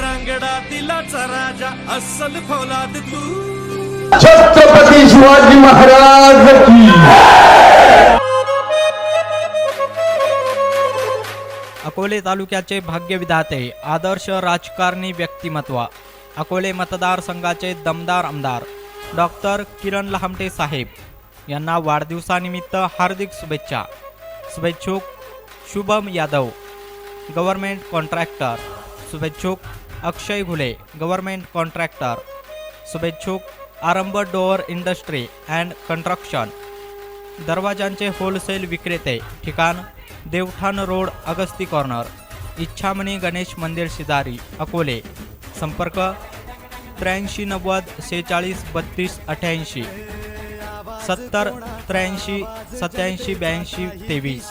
रांगडा दिलाचा राजा अस्सल फौलाद तू. छत्रपती शिवाजी महाराज की. अकोले तालुक्याचे भाग्यविधाते आदर्श राजकारणी व्यक्तिमत्व अकोले मतदारसंघाचे दमदार आमदार डॉक्टर किरण लहामटे साहेब यांना वाढदिवसानिमित्त हार्दिक शुभेच्छा. शुभेच्छुक शुभम यादव गव्हर्मेंट कॉन्ट्रॅक्टर शुभेच्छुक Akshay Ghule government contractor. शुभेच्छुक Aarambh door industry and construction दरवाजांचे wholesale विक्रेते ठिकाण देवठाण रोड अगस्ती कॉर्नर. इच्छामणी गणेश मंदिर शेजारी अकोले. संपर्क त्र्याऐंशी नव्वद सेहेचाळीस बत्तीस अठ्याऐंशी सत्तर त्र्याऐंशी सत्याऐंशी ब्याऐंशी तेवीस.